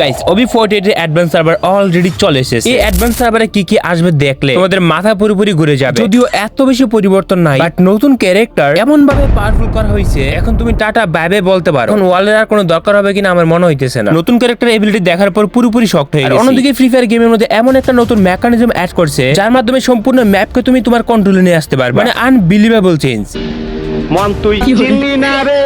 Guys OB forty এর advance server already চলে এসেছে। এই অ্যাডভান্স সার্ভারে কি কি আসবে দেখলে তোমাদের মাথা পুরোপুরি ঘুরে যাবে। যদিও এত বেশি পরিবর্তন নাই বাট নতুন ক্যারেক্টার এমন ভাবে পাওয়ারফুল করা হয়েছে এখন তুমি টাটা বাইবে বলতে পারো। এখন ওয়ালের আর কোনো দরকার হবে কিনা আমার মনে হইতেছে না। নতুন ক্যারেক্টার এবিলিটি দেখার পর পুরোপুরি শক্ত হয়ে গেছে। অন্যদিকে ফ্রি ফায়ার গেমের মধ্যে এমন একটা নতুন মেকানিজম অ্যাড করছে যার মাধ্যমে সম্পূর্ণ ম্যাপকে তুমি তোমার কন্ট্রোলে নিয়ে আসতে পারবে। মানে আনবিলিভেবল চেঞ্জ মন তুই চিনলি না রে।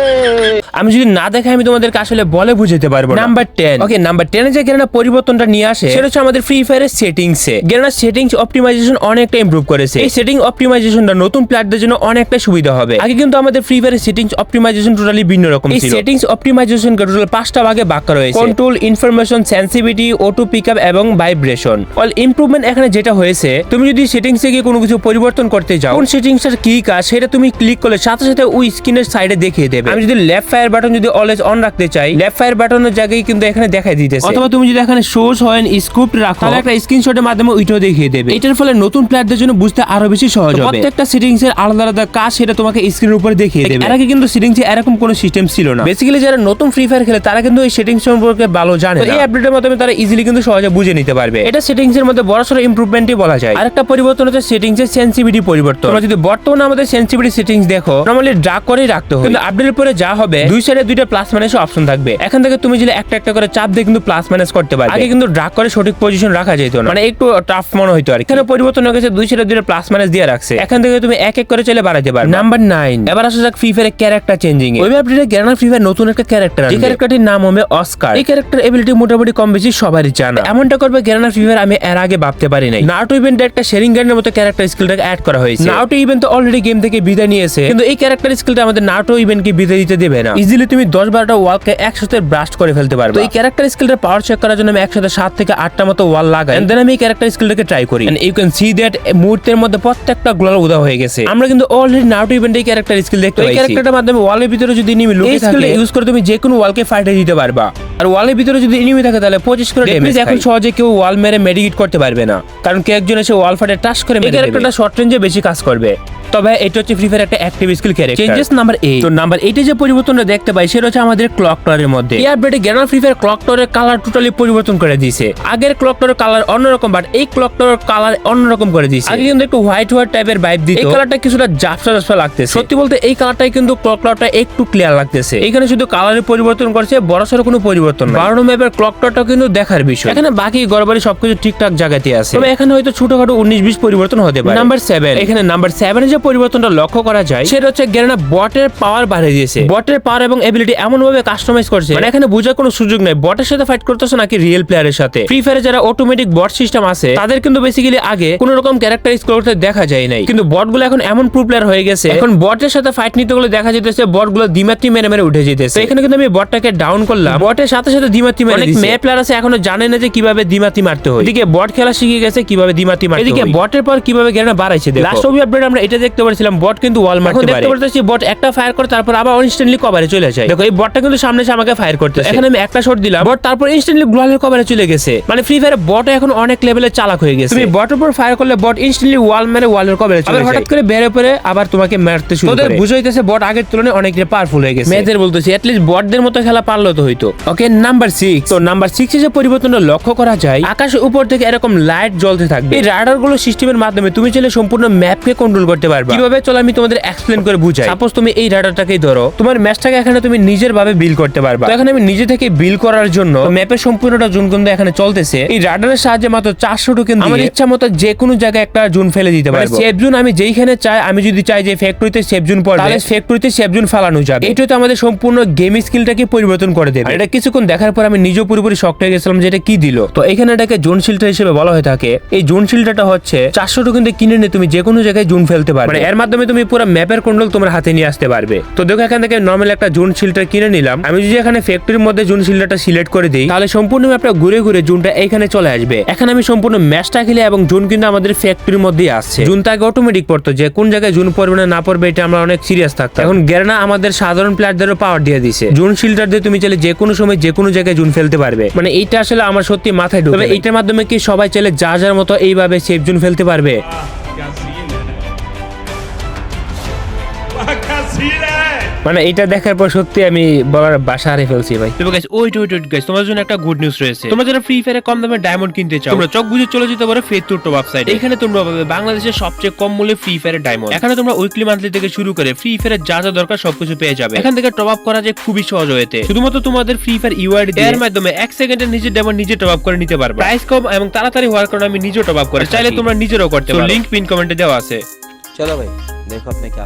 আমি যদি না দেখে আমি তোমাদেরকে আসলে বলে বুঝাতে পারব নাম্বার টেন ওকে নাম্বার টেনে যে গেরানা পরিবর্তনটা নিয়ে আসে সেটা হচ্ছে আমাদের ফ্রি ফায়ারের সেটিংস এ। গেরানা সেটিংস অপটিমাইজেশন অনেকটা ইমপ্রুভ করেছে। এই সেটিং অপটিমাইজেশনটা নতুন প্লেয়ারদের জন্য অনেকটা সুবিধা হবে। আগে কিন্তু আমাদের ফ্রি ফায়ারের সেটিংস অপটিমাইজেশন টোটালি ভিন্ন রকম ছিল। এই সেটিংস অপটিমাইজেশন টোটাল পাঁচটা ভাগে ভাগ করা হয়েছে। Control information sensitivity auto pickup এবং ভাইব্রেশন অল ইমপ্রুভমেন্ট এখানে যেটা হয়েছে তুমি যদি সেটিংস এ গিয়ে কোনো কিছু পরিবর্তন করতে যাও কোন সেটিংসটার কি কাজ সেটা তুমি ক্লিক করলে সাথে সাথে ওই স্ক্রিনের সাইডে দেখিয়ে দেবে। আমি যদি লেফট ফায়ার বাটন যদি অলওয়েজ অন রাখতে চাই লেফট ফায়ার বাটনের জায়গায় কিন্তু এখানে দেখাই দিতেছে। অথবা তুমি যদি এখানে হয় স্কুপ রাখো তাহলে একটা স্ক্রিনশটের মাধ্যমে ওইটাও দেখিয়ে দেবে। এটার ফলে নতুন প্লেয়ারদের জন্য বুঝতে আরও বেশি সহজ হবে। প্রত্যেকটা সেটিংস এর আলাদা আলাদা কাজ সেটা তোমাকে স্ক্রিনের উপরে দেখিয়ে দেবে। এর আগে কিন্তু সেটিংস এ এরকম কোনো সিস্টেম ছিল না। বেসিক্যালি যারা নতুন ফ্রি ফায়ার খেলে তারা কিন্তু এই সেটিংস সম্পর্কে ভালো জানে এই আপডেটের মাধ্যমে তারা ইজিলি কিন্তু সহজে বুঝে নিতে পারবে। এটা সেটিংস এর মধ্যে বড়সড় ইমপ্রুভমেন্টই বলা যায়। আরেকটা পরিবর্তন হচ্ছে সেটিংস এর পরিবর্তন। তোমরা যদি বর্তমানে আমাদের সেন্সিভিটি সেটিংস দেখো নরমালি ড্রাগ করেই রাখতে হবে কিন্তু আপডেটের পরে যা হবে দুই সাইডে দুইটা প্লাস মাইনাস অপশন থাকবে। এখান থেকে তুমি যদি একটা একটা করে চাপ দিয়ে কিন্তু প্লাস মাইনাস করতে পারবে। আগে কিন্তু ড্রাগ করে সঠিক পজিশন রাখা যেত না। মানে একটু টাফ মনে হইতো আর এখানে পরিবর্তন হয়ে গেছে দুই সাইডে দুইটা প্লাস মাইনাস দিয়ে রাখছে। এখান থেকে তুমি এক এক করে চলে বাড়াতে পারবে। নাম্বার নাইন এবার আসা যাক ফ্রি ফায়ারের ক্যারেক্টার চেঞ্জিং ওই আপডেটে গ্যারানা ফ্রি ফায়ার নতুন একটা ক্যারেক্টার এই ক্যারেক্টারটির নাম হবে অস্কার এই ক্যারেক্টার এবিলিটি মোটামুটি কম বেশি সবারই জানা। এমনটা করবে গ্যারানা ফ্রি ফায়ার আমি এর আগে ভাবতে পারি নাই। নাউটো ইভেন্টে একটা শেরিং গানের মতো ক্যারেক্টার স্কিলটাকে অ্যাড করা হয়েছে। নাউটো ইভেন্ট তো অলরেডি গেম থেকে বিদায় নিয়েছে। কিন্তু এই ক্যারেক্টার স্কিলটা আমাদের নাউটো ইভেন্টকে বিদায় দিতে দেবে না। ইজিলি তুমি দশ বারোটা ওয়ালকে একসাথে ব্রাস্ট করে ফেলতে পারবে। এই ক্যারেক্টার স্কিলটা পাওয়ার চেক করার জন্য আমি একসাথে সাত থেকে আটটা মতো ওয়াল লাগাই। দেন আমি এই ক্যারেক্টার স্কিলটাকে ট্রাই করি। ইউ ক্যান সি দ্যাট মুহূর্তের মধ্যে প্রত্যেকটা গ্লোয়াল উদা হয়ে গেছে। আমরা কিন্তু অলরেডি নাউটি ইভেন্ট এই ক্যারেক্টার স্কিল দেখতে পাই ক্যারেক্টারটার মাধ্যমে ওয়ালের ভিতরে যদি নিমি লুকিয়ে থাকে ইউজ করে তুমি যে কোনো ওয়ালকে ফাইটে দিতে পারবা। আর ওয়ালের ভিতরে যদি এনিমি থাকে তাহলে পঁচিশ করে ড্যামেজ এখন সহজে কেউ ওয়াল মেরে মেডিকেট করতে পারবে না। কারণ কেউ একজন এসে ওয়াল ফাটে টাচ করে এই ক্যারেক্টারটা শর্ট রেঞ্জে বেশি কাজ করবে। তবে এটা হচ্ছে ফ্রি ফায়ার একটা active skill character changes number 8 তো নাম্বার 8 এ যে পরিবর্তনটা দেখতে পাই সেটা হচ্ছে আমাদের ক্লক টাওয়ারের মধ্যে। এই আপডেটে গ্যানার ফ্রি ফায়ার ক্লক টাওয়ারের কালার টোটালি পরিবর্তন করে দিয়েছে। আগের ক্লক টাওয়ারের কালার অন্যরকম বাট এই ক্লক টাওয়ারের কালার অন্যরকম করে দিয়েছে। আগে কিন্তু একটু হোয়াইট হোয়াইট টাইপের ভাইব দিত। এই কালারটা কিছুটা জাফসা জাফসা লাগতেছে। সত্যি বলতে এই কালারটাই কিন্তু ক্লক টাওয়ারটা একটু ক্লিয়ার লাগতেছে। এখানে শুধু কালারের পরিবর্তন করছে বড়সড় কোনো পরিবর্তন না বারো ম্যাপের ক্লক টাওয়ারটা কিন্তু দেখার বিষয়। এখানে বাকি গড়বাড়ি সবকিছু ঠিকঠাক জায়গাতে আছে। তবে এখানে হয়তো ছোটখাটো উনিশ বিশ পরিবর্তন হতে পারে। নাম্বার সেভেন এখানে নাম্বার সেভেন যে পরিবর্তনটা লক্ষ্য করা যায় সেটা হচ্ছে গেরানা বটের পাওয়ার বাড়িয়ে দিয়েছে। বটের পাওয়ার এবং এবিলিটি এমন ভাবে কাস্টমাইজ করছে। মানে এখানে বোঝার কোনো সুযোগ নেই। বটের সাথে ফাইট করতেছে নাকি রিয়েল প্লেয়ারের সাথে? ফ্রি ফায়ারে যারা অটোমেটিক বট সিস্টেম আছে তাদের কিন্তু বেসিক্যালি আগে কোন রকম ক্যারেক্টার করতে দেখা যায় নাই। কিন্তু বটগুলো এখন এমন প্রো প্লেয়ার হয়ে গেছে এখন বটের সাথে ফাইট নিতে গেলে দেখা যেতেছে বটগুলো দিমাত্রি মেরে মেরে উঠে যেতেছে। এখানে কিন্তু আমি বটটাকে ডাউন করলাম। বটের সাথে সাথে দিমাত্রি মেরে অনেক মেয়ে প্লেয়ার আছে এখনও জানে না যে কীভাবে দিমাত্রি মারতে হয়। এদিকে বট খেলা শিখে গেছে কীভাবে দিমাত্রি মারতে এদিকে বটের পর কীভাবে গেরানা বাড়াইছে লাস্ট অবধি আপডেট আমরা এটা দেখতে পারছিলাম বট কিন্তু ওয়াল মারতে পারে। দেখতে পারতেছি বট একটা ফায়ার করে তারপর আবার ইনস্ট্যান্টলি কভারে চলে যায়। দেখো এই বটটা কিন্তু সামনে এসে আমাকে ফায়ার করতে এখানে আমি একটা শট দিলাম। বট তারপর ইনস্ট্যান্টলি গ্লোয়ালের কভারে চলে গেছে। মানে ফ্রি ফায়ার বট এখন অনেক লেভেলে চালাক হয়ে গেছে। তুমি বটের উপর ফায়ার করলে বট ইনস্ট্যান্টলি ওয়াল মেরে ওয়ালের কভারে চলে যায়। হঠাৎ করে বের পরে আবার তোমাকে মারতে শুরু করে। বুঝাইতেছে বট আগের তুলনায় অনেক পাওয়ারফুল হয়ে গেছে। মেয়েদের বলতেছি অ্যাটলিস্ট বটদের মতো খেলা পারল তো হইতো। ওকে নাম্বার সিক্স তো নাম্বার সিক্স যে পরিবর্তনটা লক্ষ্য করা যায় আকাশের উপর থেকে এরকম লাইট জ্বলতে থাকবে। এই রাডারগুলো সিস্টেমের মাধ্যমে তুমি চাইলে সম্পূর্ণ ম্যাপকে কন্ট্রোল করতে পারবে। কীভাবে চলো আমি তোমাদের এক্সপ্লেন করে বুঝাই। সাপোজ তুমি এই রাডারটাকেই ধরো তোমার ম্যাচটাকে এখানে তুমি নিজের ভাবে বিল করতে পারবা। তো এখানে আমি নিজে থেকে বিল করার জন্য ম্যাপের সম্পূর্ণটা জুন কিন্তু এখানে চলতেছে। এই রাডারের সাহায্যে মাত্র চারশো টোকেন আমার ইচ্ছা মতো যে কোনো জায়গায় একটা জুন ফেলে দিতে পারব। সেফ জুন আমি যেইখানে চাই আমি যদি চাই যে ফ্যাক্টরিতে সেফ জুন পড়বে তাহলে ফ্যাক্টরিতে সেফ জুন ফালানো যাবে। এটা তো আমাদের সম্পূর্ণ গেম স্কিলটাকে পরিবর্তন করে দেবে। এটা এটা কিছুক্ষণ দেখার পর আমি নিজেও পুরোপুরি শক্ত হয়ে গেছিলাম যে এটা কি দিল। তো এখানে এটাকে জোন শিল্টার হিসেবে বলা হয়ে থাকে। এই জোন শিল্টারটা হচ্ছে চারশো টোকেন দিয়ে কিনে নিয়ে তুমি যে কোনো জায়গায় জুন ফেলতে পারবে। মানে এর মাধ্যমে তুমি পুরো ম্যাপের কন্ট্রোল তোমার হাতে নিয়ে আসতে পারবে। তো দেখো এখান থেকে নর্মাল একটা জোন শিল্টার কিনে নিলাম। আমি যদি এখানে ফ্যাক্টরির মধ্যে জোন শিল্টারটা সিলেক্ট করে দিই, তাহলে সম্পূর্ণ ম্যাপটা ঘুরে ঘুরে জুনটা এখানে চলে আসবে। এখানে আমি সম্পূর্ণ ম্যাচটা খেলে এবং জুন কিন্তু আমাদের ফ্যাক্টরির মধ্যেই আসছে। জুনটা আগে অটোমেটিক পড়তো, যে কোন জায়গায় জুন পড়বে না না পড়বে, এটা আমরা অনেক সিরিয়াস থাকতাম। এখন গেরানা আমাদের সাধারণ প্লেয়ারদেরও পাওয়ার দিয়ে দিছে। জুন শিল্টার দিয়ে তুমি চাইলে যে কোনো সময় যে কোনো জায়গায় জুন ফেলতে পারবে। মানে এইটা আসলে আমার সত্যি মাথায় ঢুকে এইটার মাধ্যমে কি সবাই চাইলে যা যার মতো এইভাবে সেফ জুন ফেলতে পারবে? মানে এটা দেখার পর সত্যি আমি বলার বাসা হারিয়ে ফেলছি ভাই। তবে গাইস ওই ওয়েট ওয়েট গাইস তোমার জন্য একটা গুড নিউজ রয়েছে। তোমরা যারা ফ্রি ফায়ারে কম দামে ডায়মন্ড কিনতে চাও তোমরা চক বুঝে চলে যেতে পারো ফেজ টুর টপ ওয়েবসাইট এখানে তোমরা পাবে বাংলাদেশের সবচেয়ে কম মূল্যে ফ্রি ফায়ারে ডায়মন্ড এখানে তোমরা উইকলি মান্থলি থেকে শুরু করে ফ্রি ফায়ারে যা যা দরকার সবকিছু পেয়ে যাবে। এখান থেকে টপ আপ করা যায় খুবই সহজ হয়েছে শুধুমাত্র তোমাদের ফ্রি ফায়ার ইউআইডি এর মাধ্যমে এক সেকেন্ডের নিজে ডায়মন্ড নিজে টপ আপ করে নিতে পারবে। প্রাইস কম এবং তাড়াতাড়ি হওয়ার কারণে আমি নিজে টপ আপ করে চাইলে তোমরা নিজেরাও করতে পারো। লিংক পিন কমেন্টে দেওয়া আছে। চলো ভাই দেখো আপনি কি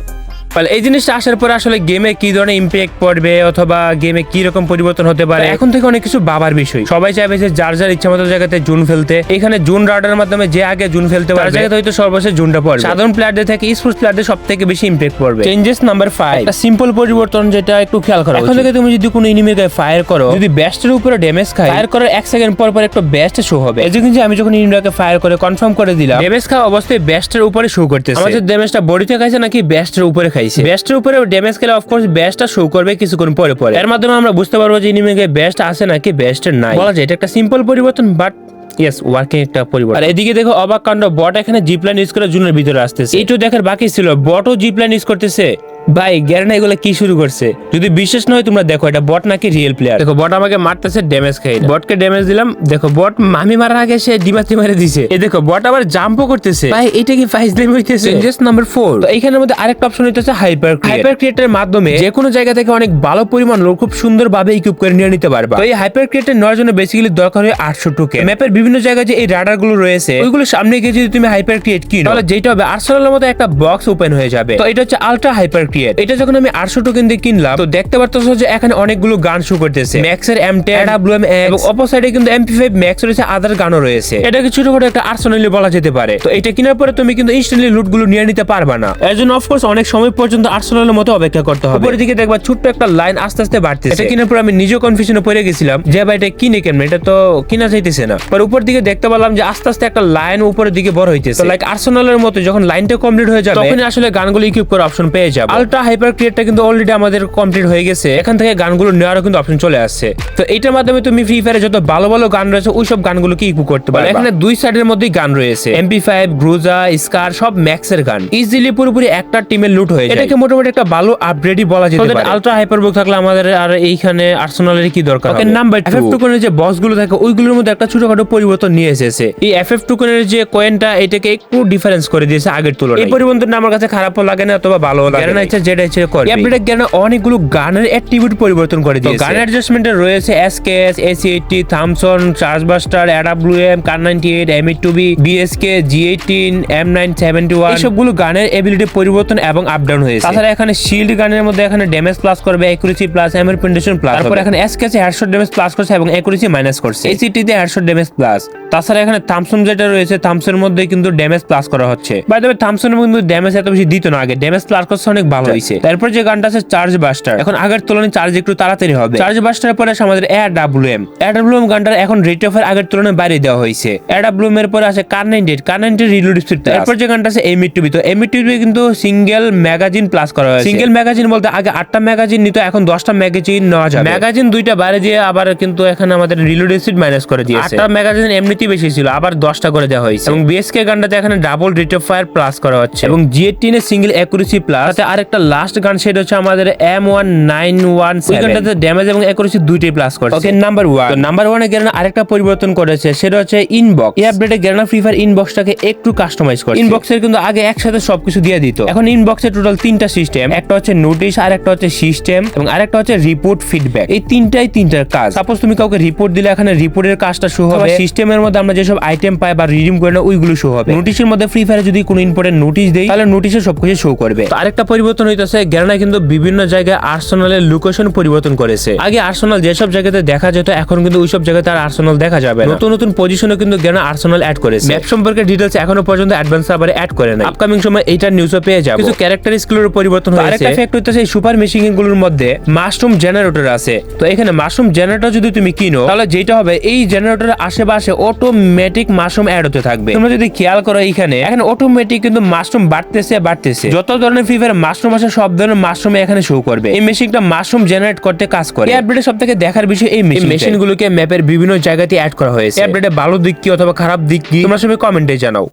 ফলে এই জিনিসটা আসার পরে আসলে গেমে কি ধরনের ইম্প্যাক্ট পড়বে অথবা গেমে কি রকম পরিবর্তন হতে পারে? এখন থেকে অনেক কিছু বাবার বিষয়। সবাই চাইবে যে যার যার ইচ্ছা মতো জায়গাতে জুন ফেলতে। এখানে জুন রাউডার মাধ্যমে যে আগে জুন ফেলতে পারে জায়গাতে হয়তো সর্বশেষ জুনটা পড়বে। সাধারণ প্লেয়ারদের থেকে স্পোর্টস প্লেয়ারদের সব থেকে বেশি ইম্প্যাক্ট পড়বে। চেঞ্জেস নাম্বার ফাইভ একটা সিম্পল পরিবর্তন যেটা একটু খেয়াল করো এখন থেকে তুমি যদি কোনো ইনিমির গায়ে ফায়ার করো যদি ব্যাস্টের উপরে ড্যামেজ খায় ফায়ার করার এক সেকেন্ড পর পর একটু ব্যাস্ট শো হবে। এই যে আমি যখন ইনিমিটাকে ফায়ার করে কনফার্ম করে দিলাম ড্যামেজ খাওয়া অবস্থায় ব্যাস্টের উপরে শো করতেছে। আমাদের ড্যামেজটা বডিতে খাইছে নাকি ব্যাস্টের উপরে খাই খাইছে ব্যাস্টের উপরে ড্যামেজ খেলে অফকোর্স ব্যাস্টটা শো করবে কিছুক্ষণ পরে পরে। এর মাধ্যমে আমরা বুঝতে পারব যে এনিমিকে ব্যাস্ট আছে নাকি ব্যাস্টের নাই। বলা যায়, এটা একটা সিম্পল পরিবর্তন বাট ইয়েস ওয়ার্কিং একটা পরিবর্তন। আর এদিকে দেখো, অবাক কাণ্ড বট এখানে জিপ লাইন ইউজ করে জুনের ভিতরে আসতেছে। এইটু দেখার বাকি ছিল বটও জিপলাইন ইউজ করতেছে। ভাই গ্যারেনা এগুলো কি শুরু করছে? যদি বিশ্বাস না হয় তোমরা দেখো এটা বট নাকি রিয়েল প্লেয়ার দেখো বট আমাকে মারতেছে ড্যামেজ খাই বটকে ড্যামেজ দিলাম দেখো বট মামি মারার আগে সে ডিমাত্রি মারে দিছে। এই দেখো বট আবার জাম্পও করতেছে। ভাই এটা কি ফাইজ দেম হইতেছে? চেঞ্জেস নাম্বার 4 তো এইখানের মধ্যে আরেকটা অপশন হইতেছে হাইপার হাইপার ক্রিয়েটের মাধ্যমে যে কোনো জায়গা থেকে অনেক ভালো পরিমাণ লোক খুব সুন্দরভাবে ইকুইপ করে নিয়ে নিতে পারবা। তো এই হাইপার ক্রিয়েটের নেওয়ার জন্য বেসিক্যালি দরকার হয় 800 টোকেন ম্যাপের বিভিন্ন জায়গায় যে এই রাডারগুলো রয়েছে ওইগুলো সামনে গিয়ে যদি তুমি হাইপার ক্রিয়েট কিনো তাহলে যেটা হবে আর্সেনালের মতো একটা বক্স ওপেন হয়ে যাবে। তো এটা হচ্ছে আলট্রা হাইপার ক্রিয়েট এটা যখন আমি 800 টোকেন দিয়ে কিনলাম তো দেখতে পারতেছো যে এখানে অনেকগুলো গান শো করতেছে। ম্যাক্সের এম টেন ডাব্লিউএম এবং অপর সাইডে কিন্তু এমপি ফাইভ ম্যাক্স রয়েছে আদার গানও রয়েছে। এটাকে ছোটখাটো একটা আর্সেনালি বলা যেতে পারে। তো এটা কেনার পরে তুমি কিন্তু ইনস্ট্যান্টলি লুটগুলো নিয়ে নিতে পারবা না। এর জন্য অফকোর্স অনেক সময় পর্যন্ত আর্সেনালের মতো অপেক্ষা করতে হবে। উপরের দিকে দেখবা ছোট্ট একটা লাইন আস্তে আস্তে বাড়তেছে। এটা কেনার পর আমি নিজেও কনফিউশনে পড়ে গেছিলাম যে ভাই এটা কিনে কেন এটা তো কিনা যাইতেছে না। পর উপর দিকে দেখতে পেলাম যে আস্তে আস্তে একটা লাইন উপরের দিকে বড় হইতেছে। লাইক আর্সেনালের মতো যখন লাইনটা কমপ্লিট হয়ে যাবে তখন আসলে গানগুলো ইকুইপ করার অপশন পেয়ে যাবে। আলট্রা হাইপার ক্রিয়েটটা কিন্তু অলরেডি আমাদের কমপ্লিট হয়ে গেছে। এখান থেকে গানগুলো নেওয়ারও কিন্তু অপশন চলে আসছে। তো এইটার মাধ্যমে তুমি ফ্রি ফায়ারে যত ভালো ভালো গান রয়েছে ওই সব গানগুলোকে ইকুইপ করতে পারবে এখানে দুই সাইডের মধ্যেই গান রয়েছে। এমপি ফাইভ গ্রুজা স্কার সব ম্যাক্সের গান। ইজিলি পুরোপুরি একটা টিমের লুট হয়ে যায়। এটাকে মোটামুটি একটা ভালো আপগ্রেডই বলা যেতে পারে। আলট্রা হাইপার বুক থাকলে আমাদের আর এইখানে আর্সেনালের কি দরকার ওকে নাম্বার এফএফ টোকেনের যে বসগুলো থাকে ওইগুলোর মধ্যে একটা ছোটখাটো পরিবর্তন নিয়ে এসেছে। এই এফএফ টোকেনের যে কয়েনটা এটাকে একটু ডিফারেন্স করে দিয়েছে আগের তুলনায়। এই পরিবর্তনটা আমার কাছে খারাপও লাগে না অথবা ভালো লাগে না। ইচ্ছা যেটা ইচ্ছে করে আপডেট জ্ঞান অনেকগুলো গানের অ্যাট্রিবিউট পরিবর্তন করে দিয়েছে? গান অ্যাডজাস্টমেন্টে রয়েছে SKS AC Thompson charge buster AWM Kar ninety eight M eight two B BSK G eighteen M nine seventy one এইসবগুলো গানের এবিলিটি পরিবর্তন এবং আপ ডাউন হয়েছে। তাছাড়া এখানে শিল্ড গানের মধ্যে এখানে ড্যামেজ প্লাস করবে একুরেসি প্লাস এমএর পেন্ডেশন প্লাস তারপর এখানে এসকেএস হেডশট ড্যামেজ প্লাস করছে এবং একুরেসি মাইনাস করছে। এসিটি তে হেডশট ড্যামেজ প্লাস তাছাড়া এখানে থামসন যেটা রয়েছে থামসের মধ্যে কিন্তু ড্যামেজ প্লাস করা হচ্ছে। বাই দ্য থামসনের কিন্তু ড্যামেজ এত বেশি দিত না আগে। ড্যামেজ প্লাস করছে অনেক ভালো। হয়েছে তারপর যে গানটা আছে চার্জ বাস্টার এখন আগের তুলনায় চার্জ একটু তাড়াতাড়ি হবে। চার্জ বাস্টারের পরে আছে আমাদের এয়ার ডাব্লিউএম এয়ার ডাব্লিউএম গানটার এখন রেট অফের আগের তুলনায় বাইরে দেওয়া হয়েছে এয়ার ডাব্লিউএম এর পরে আছে Kar ninety eight Kar reload speed তারপর যে গানটা আছে এমই টুবি তো এমই টুবি কিন্তু সিঙ্গেল ম্যাগাজিন প্লাস করা হয়েছে। সিঙ্গেল ম্যাগাজিন বলতে আগে আটটা ম্যাগাজিন নিত এখন দশটা ম্যাগাজিন নেওয়া যাবে। ম্যাগাজিন দুইটা বাইরে দিয়ে আবার কিন্তু এখানে আমাদের রিলোড স্পিড মাইনাস করে দিয়েছে। আটটা ম্যাগাজিন এমনিতেই বেশি ছিল আবার দশটা করে দেওয়া হয়েছে। এবং বিএসকে গানটাতে এখানে double rate of fire plus করা হচ্ছে। এবং G eighteen single accuracy plus আরেকটা লাস্ট গান সেটা হচ্ছে আমাদের এম ওয়ান নাইন ওয়ান ওই গানটাতে ড্যামেজ এবং অ্যাকুরেসি দুইটাই প্লাস করছে। ওকে নাম্বার ওয়ান নাম্বার ওয়ানে গেরানা আরেকটা পরিবর্তন করেছে সেটা হচ্ছে ইনবক্স এই আপডেটে গেরানা ফ্রি ফায়ার ইনবক্সটাকে একটু কাস্টমাইজ করে ইনবক্সের কিন্তু আগে একসাথে সবকিছু দিয়ে দিত। এখন ইনবক্সে টোটাল তিনটা সিস্টেম একটা হচ্ছে নোটিশ আর একটা হচ্ছে সিস্টেম এবং আরেকটা হচ্ছে রিপোর্ট ফিডব্যাক এই তিনটাই তিনটার কাজ। সাপোজ তুমি কাউকে রিপোর্ট দিলে এখানে রিপোর্টের কাজটা শো হবে। সিস্টেমের মধ্যে আমরা যেসব আইটেম পাই বা রিডিম করে না ওইগুলো শো হবে। নোটিশের মধ্যে ফ্রি ফায়ারে যদি কোনো ইম্পর্টেন্ট নোটিশ দেই তাহলে নোটিশে সবকিছু শো করবে। আরেকটা পরিবর্তন হইতেছে। গেরানা কিন্তু বিভিন্ন জায়গায় আর্সেনালের লোকেশন পরিবর্তন করেছে। আগে আর্সেনাল যেসব জায়গাতে দেখা যেত এখন কিন্তু ওইসব জায়গাতে আর আর্সেনাল দেখা যাবে নতুন নতুন পজিশনে কিন্তু গেরানা আর্সেনাল অ্যাড করেছে। ম্যাপ সম্পর্কে ডিটেলস এখনও পর্যন্ত অ্যাডভান্স সার্ভারে অ্যাড করে না আপকামিং সময় এইটার নিউজও পেয়ে যাবে। কিছু ক্যারেক্টার স্কিলের পরিবর্তন হয়েছে। আরেকটা ফ্যাক্ট হইতেছে এই সুপার মেশিনগুলোর মধ্যে মাশরুম জেনারেটর আছে। তো এখানে মাশরুম জেনারেটর যদি তুমি কিনো তাহলে যেটা হবে এই জেনারেটরের আশেপাশে অটোমেটিক মাশরুম অ্যাড হতে থাকবে। তোমরা যদি খেয়াল করো এখানে এখানে অটোমেটিক কিন্তু মাশরুম বাড়তেছে বাড়তেছে। যত ধরনের ফ্রি ফায়ার মাশরুম আছে সব ধরনের মাশরুম এখানে শো করবে। এই মেশিনটা মাশরুম জেনারেট করতে কাজ করে। এই আপডেটে সব থেকে দেখার বিষয় এই মেশিন মেশিনগুলোকে ম্যাপের বিভিন্ন জায়গাতে অ্যাড করা হয়েছে। আপডেটে ভালো দিক কি অথবা খারাপ দিক কি? তোমরা সবাই কমেন্টে জানাও।